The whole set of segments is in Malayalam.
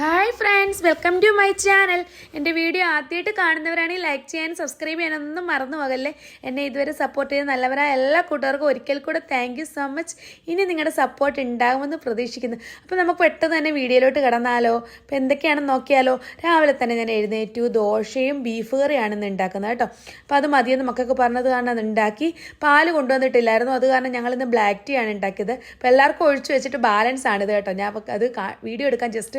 Hi friends welcome to my channel എന്റെ വീഡിയോ ആദ്യമായിട്ട് കാണുന്നവരാണെങ്കിൽ ലൈക്ക് ചെയ്യാനും സബ്സ്ക്രൈബ് ചെയ്യാനൊന്നും മറന്നു പോകല്ലേ? എന്നെ ഇതുവരെ സപ്പോർട്ട് ചെയ്ത നല്ലവരായ എല്ലാ കൂട്ടുകാർക്കും ഒരിക്കൽ കൂടെ താങ്ക് സോ മച്ച് ഇനി നിങ്ങളുടെ സപ്പോർട്ട് ഉണ്ടാകുമെന്ന് പ്രതീക്ഷിക്കുന്നു. അപ്പോൾ നമുക്ക് പെട്ടെന്ന് തന്നെ വീഡിയോയിലോട്ട് കിടന്നാലോ? അപ്പോൾ എന്തൊക്കെയാണെന്ന് നോക്കിയാലോ? രാവിലെ തന്നെ ഞാൻ എഴുന്നേറ്റു. ദോശയും ബീഫ് കറിയാണ് ഇന്ന് ഉണ്ടാക്കുന്നത് കേട്ടോ. അപ്പോൾ അത് മതിയെന്ന് മക്കൾക്ക് പറഞ്ഞത് കാരണം അത് ഉണ്ടാക്കി. പാൽ കൊണ്ടുവന്നിട്ടില്ലായിരുന്നു. അത് കാരണം ഞങ്ങൾ ഇന്ന് ബ്ലാക്ക് ടീ ആണ് ഉണ്ടാക്കിയത്. അപ്പോൾ എല്ലാവർക്കും ഒഴിച്ചു വെച്ചിട്ട് ബാലൻസ് ആണിത് കേട്ടോ. ഞാൻ അത് വീഡിയോ എടുക്കാൻ ജസ്റ്റ്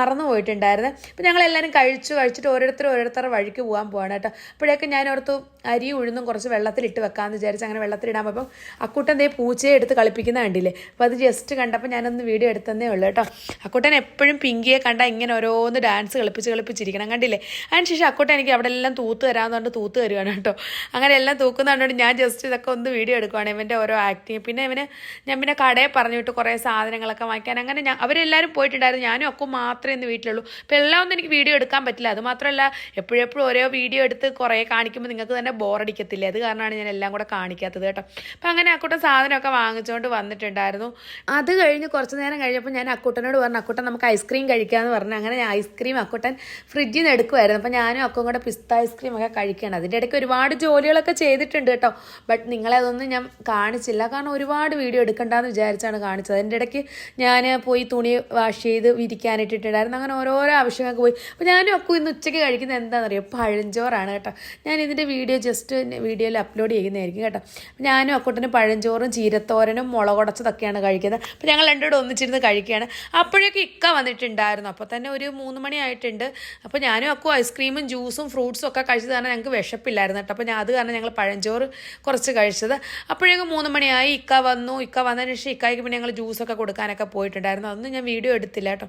മറന്നു പോയിട്ടുണ്ടായിരുന്നു അപ്പോൾ ഞങ്ങൾ എല്ലാവരും കഴിച്ചു കഴിച്ചിട്ട് ഓരോരുത്തർ ഓരോരുത്തരുടെ വഴിക്ക് പോകാൻ പോവാണ് കേട്ടോ. അപ്പോഴേക്കും ഞാൻ ഓർത്തു അരി ഉഴുന്നും കുറച്ച് വെള്ളത്തിലിട്ട് വെക്കാമെന്ന് വിചാരിച്ച് അങ്ങനെ വെള്ളത്തിലിടാൻ അപ്പം അക്കൂട്ടൻ ദേ പൂച്ചയെ എടുത്ത് കളിപ്പിക്കുന്ന കണ്ടില്ലേ? അപ്പോൾ അത് ജസ്റ്റ് കണ്ടപ്പോൾ ഞാനൊന്ന് വീഡിയോ എടുത്തതേ ഉള്ളൂ കേട്ടോ. അക്കൂട്ടൻ എപ്പോഴും പിങ്കിയെ കണ്ട ഇങ്ങനെ ഓരോന്ന് ഡാൻസ് കളിപ്പിച്ച് കളിപ്പിച്ചിരിക്കണം കണ്ടില്ലേ? അതിനുശേഷം അക്കൂട്ടൻ എനിക്ക് അവിടെ എല്ലാം തൂത്ത് തരാമെന്ന് പറഞ്ഞിട്ട് തൂത്ത് തരുവാണ് കേട്ടോ. അങ്ങനെ എല്ലാം തൂക്കുന്നതുകൊണ്ട് ഞാൻ ജസ്റ്റ് ഇതൊക്കെ ഒന്ന് വീഡിയോ എടുക്കുവാണ് ഇവന്റെ ഓരോ ആക്ടിങ് പിന്നെ ഇവന് ഞാൻ പിന്നെ കടയിൽ പറഞ്ഞു വിട്ട് കുറേ സാധനങ്ങളൊക്കെ വാങ്ങിക്കാൻ. അങ്ങനെ ഞാൻ അവരെല്ലാവരും പോയിട്ടുണ്ടായിരുന്നു. ഞാനും അക്കും മാത്രമേ ഇന്ന് വീട്ടിലുള്ളൂ. അപ്പോൾ എല്ലാം ഒന്നും എനിക്ക് വീഡിയോ എടുക്കാൻ പറ്റില്ല. അത് മാത്രമല്ല എപ്പോഴെപ്പോഴും ഓരോ വീഡിയോ എടുത്ത് കുറേ കാണിക്കുമ്പോൾ നിങ്ങൾക്ക് തന്നെ ബോറടിക്കത്തില്ല? അത് കാരണമാണ് ഞാൻ എല്ലാം കൂടെ കാണിക്കാത്തത് കേട്ടോ. അപ്പം അങ്ങനെ അക്കൂട്ടൻ സാധനമൊക്കെ വാങ്ങിച്ചുകൊണ്ട് വന്നിട്ടുണ്ടായിരുന്നു. അത് കഴിഞ്ഞ് കുറച്ച് നേരം കഴിഞ്ഞപ്പോൾ ഞാൻ അക്കൂട്ടനോട് പറഞ്ഞു അക്കൂട്ടൻ നമുക്ക് ഐസ്ക്രീം കഴിക്കാമെന്ന് പറഞ്ഞു. അങ്ങനെ ഞാൻ ഐസ്ക്രീം അക്കൂട്ടൻ ഫ്രിഡ്ജിൽ നിന്ന് എടുക്കുമായിരുന്നു അപ്പോൾ ഞാനും അക്കും കൂടെ പിസ്ത ഐസ്ക്രീം ഒക്കെ കഴിക്കണം അതിന്റെ ഇടയ്ക്ക് ഒരുപാട് ജോലികളൊക്കെ ചെയ്തിട്ടുണ്ട് കേട്ടോ. ബട്ട് നിങ്ങളെ അതൊന്നും ഞാൻ കാണിച്ചില്ല. കാരണം ഒരുപാട് വീഡിയോ എടുക്കണ്ടെന്ന് വിചാരിച്ചാണ് കാണിച്ചത്. അതിന്റെ ഇടയ്ക്ക് ഞാൻ പോയി തുണി വാഷ് ചെയ്ത് വിരിക്കാനിട്ടിട്ടുണ്ടായിരുന്നു അങ്ങനെ ഓരോരോ ആവശ്യങ്ങൾക്ക് പോയി. അപ്പോൾ ഞാനും ഒക്കെ ഇന്ന് ഉച്ചയ്ക്ക് കഴിക്കുന്നത് എന്താണെന്നറിയോ? പഴഞ്ചോറാണ് കേട്ടോ. ഞാൻ ഇതിന്റെ വീഡിയോ ജസ്റ്റ് വീഡിയോയിൽ അപ്ലോഡ് ചെയ്യുന്നതായിരിക്കും കേട്ടോ. അപ്പോൾ ഞാനും അക്കൂട്ടിന് പഴഞ്ചോറും ചീരത്തോരനും മുളകുടച്ചതൊക്കെയാണ് കഴിക്കുന്നത്. അപ്പോൾ ഞങ്ങൾ രണ്ടുകൂടെ ഒന്നിച്ചിരുന്ന് കഴിക്കുകയാണ്. അപ്പോഴേക്കും ഇക്ക വന്നിട്ടുണ്ടായിരുന്നു. അപ്പോൾ തന്നെ ഒരു മൂന്ന് മണിയായിട്ടുണ്ട് അപ്പോൾ ഞാനും അക്കു ഐസ്ക്രീമും ജ്യൂസും ഫ്രൂട്ട്സും ഒക്കെ കഴിച്ചത് കാരണം ഞങ്ങൾക്ക് വിശപ്പില്ലായിരുന്നു കേട്ടോ. അപ്പോൾ ഞാൻ അത് കാരണം ഞങ്ങൾ പഴഞ്ചോറ് കുറച്ച് കഴിച്ചത്. അപ്പോഴേക്കും മൂന്ന് മണിയായി. ഇക്ക വന്നു. ഇക്ക വന്നതിന് ശേഷം ഇക്കായ്ക്ക് പിന്നെ ഞങ്ങൾ ജ്യൂസൊക്കെ കൊടുക്കാനൊക്കെ പോയിട്ടുണ്ടായിരുന്നു. അതൊന്നും ഞാൻ വീഡിയോ എടുത്തില്ല കേട്ടോ.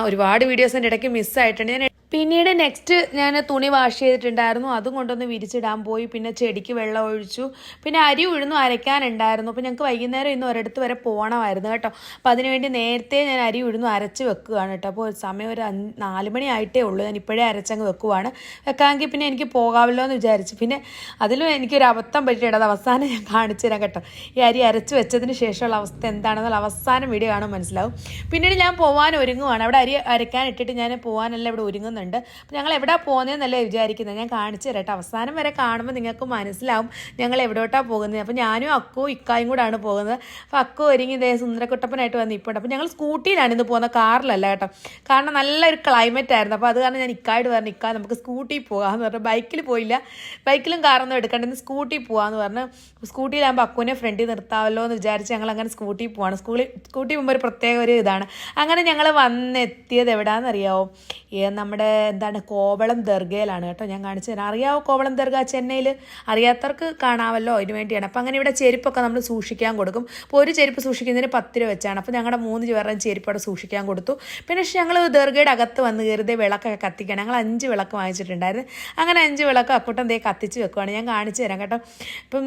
ഒരുപാട് വീഡിയോസ് എന്റെ ഇടയ്ക്ക് മിസ്സായിട്ടുണ്ട് ഞാൻ പിന്നീട് നെക്സ്റ്റ് ഞാൻ തുണി വാഷ് ചെയ്തിട്ടുണ്ടായിരുന്നു. അതും കൊണ്ടൊന്ന് വിരിച്ചിടാൻ പോയി. പിന്നെ ചെടിക്ക് വെള്ളം ഒഴിച്ചു. പിന്നെ അരി ഉഴുന്നു അരയ്ക്കാനുണ്ടായിരുന്നു. അപ്പോൾ ഞങ്ങൾക്ക് വൈകുന്നേരം ഇന്ന് ഒരിടത്ത് വരെ പോകണമായിരുന്നു കേട്ടോ. അപ്പോൾ അതിനുവേണ്ടി നേരത്തെ ഞാൻ അരി ഉഴുന്നു അരച്ച് വെക്കുകയാണ് കേട്ടോ. അപ്പോൾ സമയം ഒരു നാല് മണി ആയിട്ടേ ഉള്ളൂ. ഞാൻ ഇപ്പോഴേ അരച്ചങ്ങ് വെക്കുവാണ്. വെക്കാമെങ്കിൽ പിന്നെ എനിക്ക് പോകാമല്ലോ എന്ന് വിചാരിച്ചു. പിന്നെ അതിലും എനിക്കൊരു അബദ്ധം പറ്റിയിട്ട് അത് അവസാനം ഞാൻ കാണിച്ചു തരാം കേട്ടോ. ഈ അരി അരച്ച് വെച്ചതിന് ശേഷമുള്ള അവസ്ഥ എന്താണെന്നുള്ള അവസാനം വീഡിയോ കാണാൻ മനസ്സിലാവും. പിന്നീട് ഞാൻ പോകാൻ ഒരുങ്ങുവാണ്. അവിടെ അരി അരയ്ക്കാൻ ഇട്ടിട്ട് ഞാൻ പോകാനല്ല ഇവിടെ ഒരുങ്ങുന്നുണ്ട്. അപ്പോൾ ഞങ്ങൾ എവിടെ പോകുന്നതെന്നല്ലേ വിചാരിക്കുന്നത് ഞാൻ കാണിച്ചു തരാം കേട്ടോ അവസാനം വരെ കാണുമ്പോൾ നിങ്ങൾക്ക് മനസ്സിലാവും ഞങ്ങൾ എവിടോട്ടാണ് പോകുന്നത് അപ്പോൾ ഞാനും അക്കു ഇക്കായും കൂടാണ് പോകുന്നത്. അപ്പോൾ അക്കു ഒരുങ്ങി ഇതേ സുന്ദരക്കുട്ടപ്പനായിട്ട് വന്ന് ഇപ്പോൾ അപ്പോൾ ഞങ്ങൾ സ്കൂട്ടിയിലാണ് ഇന്ന് പോകുന്നത് കാറിലല്ല കേട്ടോ. കാരണം നല്ലൊരു ക്ലൈമറ്റ് ആയിരുന്നു. അപ്പോൾ അത് കാരണം ഞാൻ ഇക്കായിട്ട് പറഞ്ഞു ഇക്ക നമുക്ക് സ്കൂട്ടിയിൽ പോകാമെന്ന് പറഞ്ഞു. ബൈക്കിൽ പോയില്ല. ബൈക്കിലും കാറൊന്നും എടുക്കണ്ട. ഇന്ന് സ്കൂട്ടിയിൽ പോകാമെന്ന് പറഞ്ഞു. സ്കൂട്ടിയിലാകുമ്പോൾ അക്കുവിനെ ഫ്രണ്ടിൽ നിർത്താമല്ലോ എന്ന് വിചാരിച്ച് ഞങ്ങൾ അങ്ങനെ സ്കൂട്ടിയിൽ പോവാണ്. സ്കൂളിൽ സ്കൂട്ടി പോകുമ്പോൾ ഒരു പ്രത്യേക ഒരു ഇതാണ്. അങ്ങനെ ഞങ്ങൾ വന്നെത്തിയത് എവിടാണെന്നറിയാവോ ഏ, നമ്മുടെ എന്താണ് കോവളം ദർഗയിലാണ് കേട്ടോ ഞാൻ കാണിച്ചു തരാം. അറിയാവോ കോവളം ദർഗ ചെന്നൈയിൽ അറിയാത്തവർക്ക് കാണാമല്ലോ അതിന് വേണ്ടിയാണ്. അപ്പം അങ്ങനെ ഇവിടെ ചെരുപ്പൊക്കെ നമ്മൾ സൂക്ഷിക്കാൻ കൊടുക്കും. അപ്പോൾ ഒരു ചെരുപ്പ് സൂക്ഷിക്കുന്നതിന് പത്ത് രൂപ വെച്ചാണ്. അപ്പോൾ ഞങ്ങളുടെ മൂന്ന് പേരുടെയും ചെരുപ്പ് അവിടെ സൂക്ഷിക്കാൻ കൊടുത്തു. പിന്നെ ഞങ്ങൾ ദർഗയുടെ അകത്ത് വന്ന് കയറിയത് വിളക്കൊക്കെ കത്തിക്കണം. ഞങ്ങൾ അഞ്ച് വിളക്ക് വാങ്ങിച്ചിട്ടുണ്ടായിരുന്നു. അങ്ങനെ അഞ്ച് വിളക്ക് അക്കൂട്ടം ദേ കത്തിച്ച് വെക്കുവാണ്. ഞാൻ കാണിച്ചു തരാം കേട്ടോ. അപ്പം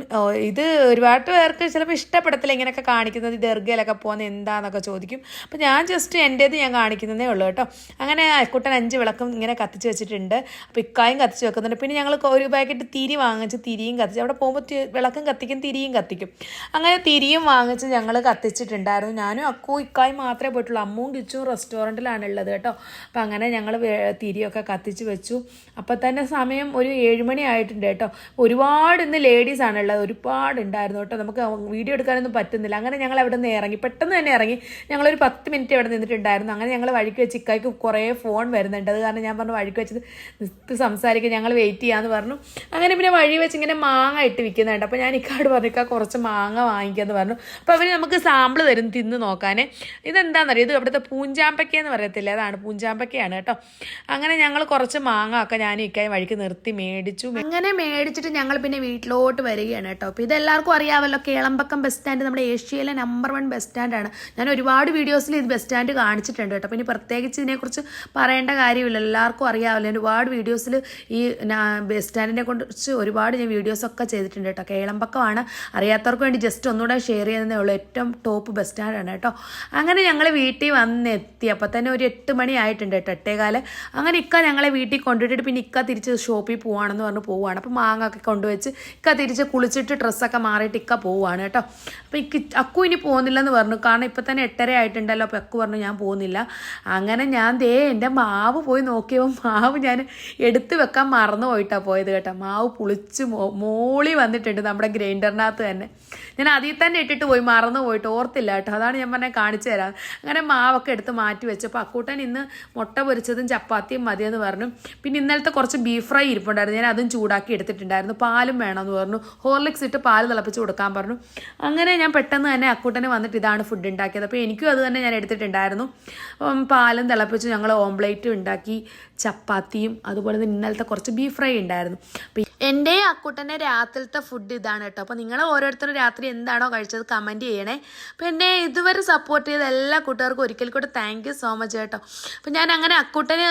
ഇത് ഒരുപാട് പേർക്ക് ചിലപ്പോൾ ഇഷ്ടപ്പെടത്തില്ല ഇങ്ങനെയൊക്കെ കാണിക്കുന്നത് ദർഗയിലൊക്കെ പോകുന്നത് എന്താണെന്നൊക്കെ ചോദിക്കും. അപ്പം ഞാൻ ജസ്റ്റ് എന്റേത് ഞാൻ കാണിക്കുന്നതേ ഉള്ളൂ കേട്ടോ. അങ്ങനെ അക്കുട്ടൻ അഞ്ച് വിളക്കും ഇങ്ങനെ കത്തിച്ച് വെച്ചിട്ടുണ്ട്. അപ്പോൾ ഇക്കായും കത്തിച്ച് വെക്കുന്നുണ്ട്. പിന്നെ ഞങ്ങൾ ഒരു പാക്കറ്റ് തിരി വാങ്ങിച്ച് തിരിയും കത്തിച്ച്. അവിടെ പോകുമ്പോൾ വിളക്കും കത്തിക്കും തിരിയും കത്തിക്കും. അങ്ങനെ തിരിയും വാങ്ങിച്ച് ഞങ്ങൾ കത്തിച്ചിട്ടുണ്ടായിരുന്നു. ഞാനും അക്കു ഇക്കായും മാത്രമേ പോയിട്ടുള്ളൂ. അമ്മും കിച്ചും റെസ്റ്റോറന്റിലാണ് ഉള്ളത് കേട്ടോ. അപ്പം അങ്ങനെ ഞങ്ങൾ തിരിയൊക്കെ കത്തിച്ച് വെച്ചു. അപ്പം തന്നെ സമയം ഒരു ഏഴുമണി ആയിട്ടുണ്ട് കേട്ടോ. ഒരുപാട് ഇന്ന് ലേഡീസാണ് ഉള്ളത് ഒരുപാട് ഉണ്ടായിരുന്നു കേട്ടോ. നമുക്ക് വീഡിയോ എടുക്കാനൊന്നും പറ്റുന്നില്ല. അങ്ങനെ ഞങ്ങൾ അവിടെ നിന്ന് ഇറങ്ങി. പെട്ടെന്ന് തന്നെ ഇറങ്ങി. ഞങ്ങളൊരു പത്ത് മിനിറ്റ് അവിടെ നിന്നിട്ടുണ്ടായിരുന്നു. അങ്ങനെ ഞങ്ങൾ വഴിക്ക് വെച്ച് ഇക്കായ്ക്ക് കുറേ ഫോൺ വരുന്നുണ്ട്. അത് ഞാൻ പറഞ്ഞു വഴിക്ക് വെച്ചത് നിർത്തി സംസാരിക്കുക ഞങ്ങൾ വെയിറ്റ് ചെയ്യാമെന്ന് പറഞ്ഞു. അങ്ങനെ പിന്നെ വഴി വെച്ച് ഇങ്ങനെ മാങ്ങ ഇട്ട് വിൽക്കുന്നുണ്ട്. അപ്പോൾ ഞാൻ ഇക്കാട് പറഞ്ഞു ഇക്കാ കുറച്ച് മാങ്ങ വാങ്ങിക്കാമെന്ന് പറഞ്ഞു. അപ്പോൾ അവർ നമുക്ക് സാമ്പിൾ തരും തിന്ന് നോക്കാൻ ഇതെന്താണെന്നറിയോ ഇത് അവിടുത്തെ പൂഞ്ചാമ്പക്ക എന്ന് പറയത്തില്ല? അതാണ് പൂഞ്ചാമ്പക്കയാണ് കേട്ടോ. അങ്ങനെ ഞങ്ങൾ കുറച്ച് മാങ്ങ ഒക്കെ ഞാൻ ഇക്കായി വഴിക്ക് നിർത്തി മേടിച്ചു. അങ്ങനെ മേടിച്ചിട്ട് ഞങ്ങൾ പിന്നെ വീട്ടിലോട്ട് വരികയാണ് കേട്ടോ. അപ്പോൾ ഇതെല്ലാവർക്കും അറിയാമല്ലോ കേളമ്പക്കം ബസ് സ്റ്റാൻഡ് നമ്മുടെ ഏഷ്യയിലെ നമ്പർ വൺ ബസ് സ്റ്റാൻഡാണ് ഞാൻ ഒരുപാട് വീഡിയോസിൽ ഇത് ബസ് സ്റ്റാൻഡ് കാണിച്ചിട്ടുണ്ട് കേട്ടോ. പിന്നെ പ്രത്യേകിച്ച് ഇതിനെക്കുറിച്ച് പറയേണ്ട കാര്യമില്ലല്ലോ. എല്ലാവർക്കും അറിയാമല്ലോ ഞാൻ ഒരുപാട് വീഡിയോസിൽ ഈ ബസ് സ്റ്റാൻഡിനെ കുറിച്ച് ഒരുപാട് ഞാൻ വീഡിയോസൊക്കെ ചെയ്തിട്ടുണ്ട് കേട്ടോ. കേളമ്പക്കമാണ്. അറിയാത്തവർക്ക് വേണ്ടി ജസ്റ്റ് ഒന്നുകൂടെ ഷെയർ ചെയ്യുന്നതേ ഉള്ളൂ. ഏറ്റവും ടോപ്പ് ബസ് സ്റ്റാൻഡാണ് കേട്ടോ. അങ്ങനെ ഞങ്ങൾ വീട്ടിൽ വന്നെത്തി. അപ്പോൾ തന്നെ ഒരു എട്ട് മണി ആയിട്ടുണ്ട് കേട്ടോ എട്ടേകാൽ അങ്ങനെ ഇക്ക ഞങ്ങളെ വീട്ടിൽ കൊണ്ടുവിട്ടിട്ട് പിന്നെ ഇക്ക തിരിച്ച് ഷോപ്പിൽ പോവാണെന്ന് പറഞ്ഞ് പോവുകയാണ് അപ്പോൾ മാങ്ങ ഒക്കെ കൊണ്ടുവച്ച് ഇക്ക തിരിച്ച് കുളിച്ചിട്ട് ഡ്രസ്സൊക്കെ മാറിയിട്ട് ഇക്ക പോവുകയാണ് കേട്ടോ. അപ്പോൾ ഇക്ക് അക്കു ഇനി പോകുന്നില്ലെന്ന് പറഞ്ഞു. കാരണം ഇപ്പം തന്നെ എട്ടര ആയിട്ടുണ്ടല്ലോ. അപ്പോൾ അക്കു പറഞ്ഞു ഞാൻ പോകുന്നില്ല. അങ്ങനെ ഞാൻ ദേ എന്റെ മാവ് പോയി നോക്കിയപ്പോൾ മാവ് ഞാൻ എടുത്ത് വെക്കാൻ മറന്നു പോയിട്ടാണ് പോയത് കേട്ടോ. മാവ് പുളിച്ച് മോളി വന്നിട്ടുണ്ട് നമ്മുടെ ഗ്രൈൻഡറിനകത്ത് തന്നെ. ഞാൻ അതിൽ തന്നെ ഇട്ടിട്ട് പോയി മറന്നു പോയിട്ട് ഓർത്തില്ല കേട്ടോ. അതാണ് ഞാൻ പറഞ്ഞാൽ കാണിച്ചു തരാം. അങ്ങനെ മാവൊക്കെ എടുത്ത് മാറ്റി വെച്ചപ്പോൾ അക്കൂട്ടൻ ഇന്ന് മുട്ട പൊരിച്ചതും ചപ്പാത്തിയും മതിയെന്ന് പറഞ്ഞു. പിന്നെ ഇന്നലത്തെ കുറച്ച് ബീഫ് ഫ്രൈ ഇരിപ്പുണ്ടായിരുന്നു. ഞാൻ അതും ചൂടാക്കി എടുത്തിട്ടുണ്ടായിരുന്നു. പാലും വേണമെന്ന് പറഞ്ഞു. ഹോർലിക്സ് ഇട്ട് പാൽ തിളപ്പിച്ച് കൊടുക്കാൻ പറഞ്ഞു. അങ്ങനെ ഞാൻ പെട്ടെന്ന് തന്നെ അക്കൂട്ടന് വന്നിട്ട് ഇതാണ് ഫുഡ് ഉണ്ടാക്കിയത്. അപ്പോൾ എനിക്കും അത് തന്നെ ഞാൻ എടുത്തിട്ടുണ്ടായിരുന്നു. പാലും തിളപ്പിച്ച് ഞങ്ങൾ ഓംപ്ലേറ്റും ഉണ്ടാക്കി. ചപ്പാത്തിയും അതുപോലെ തന്നെ ഇന്നലത്തെ കുറച്ച് ബീഫ് ഫ്രൈ ഉണ്ടായിരുന്നു. അപ്പോൾ എന്റെ അക്കൂട്ടന്റെ രാത്രിയിലത്തെ ഫുഡ് ഇതാണ് കേട്ടോ. അപ്പോൾ നിങ്ങൾ ഓരോരുത്തരും രാത്രി എന്താണോ കഴിച്ചത് കമന്റ് ചെയ്യണേ. അപ്പോൾ എന്നെ ഇതുവരെ സപ്പോർട്ട് ചെയ്ത എല്ലാ കൂട്ടുകാർക്കും ഒരിക്കൽ കൂടെ താങ്ക് യു സോ മച്ച് കേട്ടോ. അപ്പോൾ ഞാൻ അങ്ങനെ അക്കൂട്ടന്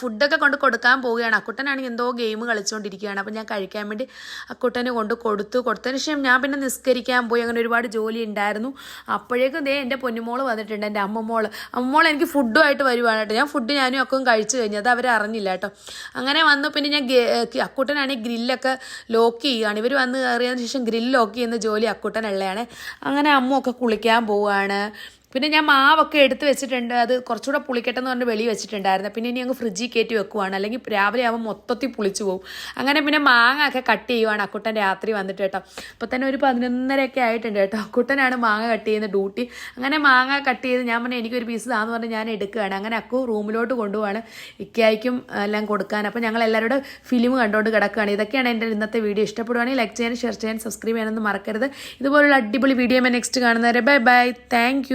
ഫുഡൊക്കെ കൊണ്ട് കൊടുക്കാൻ പോവുകയാണ്. അക്കൂട്ടനാണെങ്കിൽ എന്തോ ഗെയിം കളിച്ചുകൊണ്ടിരിക്കുകയാണ് അപ്പോൾ ഞാൻ കഴിക്കാൻ വേണ്ടി അക്കൂട്ടന് കൊണ്ട് കൊടുത്തു. കൊടുത്തതിന് ശേഷം ഞാൻ പിന്നെ നിസ്കരിക്കാൻ പോയി. അങ്ങനെ ഒരുപാട് ജോലി ഉണ്ടായിരുന്നു. അപ്പോഴേക്കും ദേ എന്റെ പൊന്നുമോൾ വന്നിട്ടുണ്ട്. എന്റെ അമ്മമോൾ അമ്മമോൾ എനിക്ക് ഫുഡുമായിട്ട് വരുവാണ് കേട്ടോ. ഞാൻ ഫുഡ് ഞാനും അക്കും കഴിച്ചു അത് അവർ അറിഞ്ഞില്ല കേട്ടോ. അങ്ങനെ വന്നു പിന്നെ ഞാൻ അക്കൂട്ടനാണെങ്കിൽ ഗ്രില്ലൊക്കെ ലോക്ക് ചെയ്യുകയാണ് ഇവർ വന്ന് കയറിയതിന് ശേഷം ഗ്രില്ല് ലോക്ക് ചെയ്യുന്ന ജോലി അക്കൂട്ടനുള്ളതാണ് അങ്ങനെ അമ്മ ഒക്കെ കുളിക്കാൻ പോവുകയാണ് പിന്നെ ഞാൻ മാവൊക്കെ എടുത്ത് വെച്ചിട്ടുണ്ട്. അത് കുറച്ചുകൂടെ പുളിക്കട്ടെന്ന് പറഞ്ഞ് വെളി വെച്ചിട്ടുണ്ടായിരുന്നു. പിന്നെ ഇനി അങ്ങ് ഫ്രിഡ്ജിൽ കയറ്റി വെക്കുവാണ്. അല്ലെങ്കിൽ രാവിലെ ആകുമ്പോൾ മൊത്തത്തിൽ പുളിച്ചു പോകും. അങ്ങനെ പിന്നെ മാങ്ങ ഒക്കെ കട്ട് ചെയ്യുവാണ്. അക്കുട്ടൻ രാത്രി വന്നിട്ട് കേട്ടോ. അപ്പോൾ തന്നെ ഒരു പതിനൊന്നരയൊക്കെ ആയിട്ടുണ്ട് കേട്ടോ. അക്കുട്ടനാണ് മാങ്ങ കട്ട് ചെയ്യുന്ന ഡ്യൂട്ടി. അങ്ങനെ മാങ്ങ കട്ട് ചെയ്ത് ഞാൻ പറഞ്ഞാൽ എനിക്കൊരു പീസ് താന്ന് പറഞ്ഞ് ഞാൻ എടുക്കുകയാണ്. അങ്ങനെ അക്കു റൂമിലോട്ട് കൊണ്ടുപോവാണ്. ഇക്കായ്ക്കും എല്ലാം കൊടുക്കാൻ. അപ്പോൾ ഞങ്ങൾ എല്ലാവരോടും ഫിലിം കണ്ടുകൊണ്ട് കിടക്കുകയാണ്. ഇതൊക്കെയാണ് എന്റെ ഇന്നത്തെ വീഡിയോ. ഇഷ്ടപ്പെടുവാണെങ്കിൽ ലൈക്ക് ചെയ്യാനും ഷെയർ ചെയ്യാനും സബ്സ്ക്രൈബ് ചെയ്യാനൊന്നും മറക്കരുത്. ഇതുപോലുള്ള അടിപൊളി വീഡിയോ ഞാൻ നെക്സ്റ്റ് കാണുന്നവരെ. Bye bye thank